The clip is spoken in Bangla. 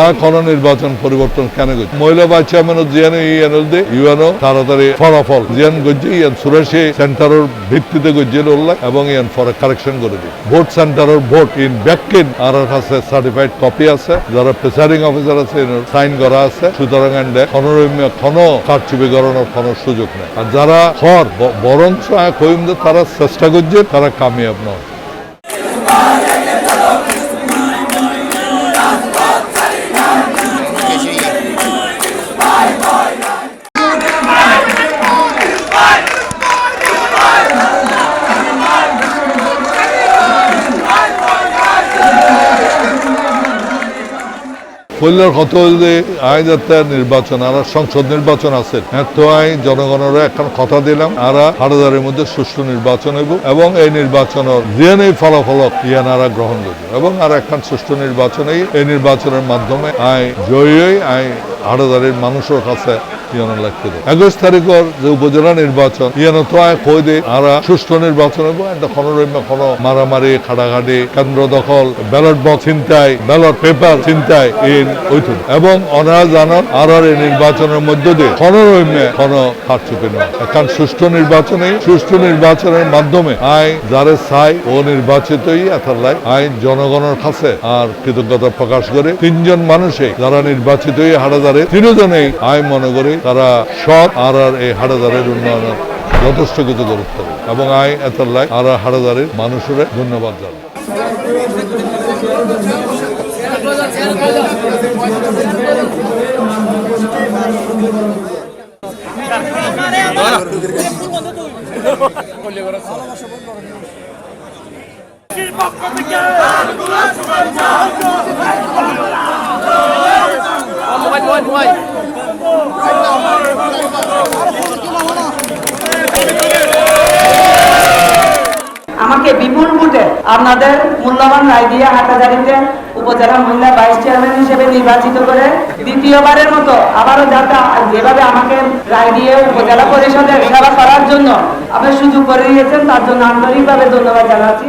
আর নির্বাচন পরিবর্তন কেন করছে? মহিলা ভাইস চেয়ারম্যান জিয়ানো ইএনএল দে ইউএনও তাড়াতাড়ি ফলাফল জিয়ান গজ্জি ইয়ান সুরেশে সেন্টারের ভিত্তিতে গজ্জিল উল্লেখ এবং ইয়ান ফরে কারেকশন করে দিই ভোট সেন্টারের ভোট ইন ব্যাকিন আর কাছে সার্টিফাইড কপি আছে, যারা প্রেসারিং অফিসার আছে সাইন করা আছে। সুতরাং এন্ডে খনরম্য খন কারচুপি করানোর কোনো সুযোগ নেই। আর যারা হর বরঞ্চ কইম তারা চেষ্টা করছে, তারা কামিয়াব নয়। কল্যাণ কত হইলে আইন যাতে নির্বাচন, আর সংসদ নির্বাচন আছে। হ্যাঁ তো আই জনগণের এখন কথা দিলাম, আর হারাদারের মধ্যে সুষ্ঠু নির্বাচন হইব, এবং এই নির্বাচনের যে নেই ফলাফলক ইয়ানারা গ্রহণ করবে, এবং আর এখন সুষ্ঠু নির্বাচনেই এই নির্বাচনের মাধ্যমে আয় জয়ী আই হাড়দারের মানুষের কাছে ইয়ানো লাগতে দেয়। একুশ তারিখের যে উপজেলা নির্বাচন, ইয়ানো তো আয় কই দে, আর সুষ্ঠু নির্বাচন একটা মারামারি, খাটাখাটি, কেন্দ্র দখল, ব্যালট বক্স চিন্তাই ব্যালট পেপার এই ওইটুকু এবং অনারা জানান আর আর এই নির্বাচনের মধ্য দিয়ে নয় এখন সুষ্ঠু নির্বাচনে, সুষ্ঠু নির্বাচনের মাধ্যমে আই যারে চাই, ও নির্বাচিতই এথার আই জনগণের কাছে আর কৃতজ্ঞতা প্রকাশ করে তিনজন মানুষে যারা নির্বাচিত হয়ে হাড়াদারে তিনজনেই আই মনে করি তারা সৎ আর আর এই হাড়াদারের উন্নয়নের যথেষ্ট কিছু গুরুত্ব। এবং আই এতার লাই আর হাড়াদারের মানুষের ধন্যবাদ জানাই মোবাইল আমাকে বিপুল ভোটে আপনাদের মূল্যবান রায় দিয়ে হাটাজারিতে উপজেলা মহিলা ভাইস চেয়ারম্যান হিসেবে নির্বাচিত করে দ্বিতীয়বারের মতো আবারও যাতে যেভাবে আমাকে রায় দিয়ে উপজেলা পরিষদের সেবা করার জন্য আপনি সুযোগ করে দিয়েছেন, তার জন্য আন্তরিকভাবে ধন্যবাদ জানাচ্ছি।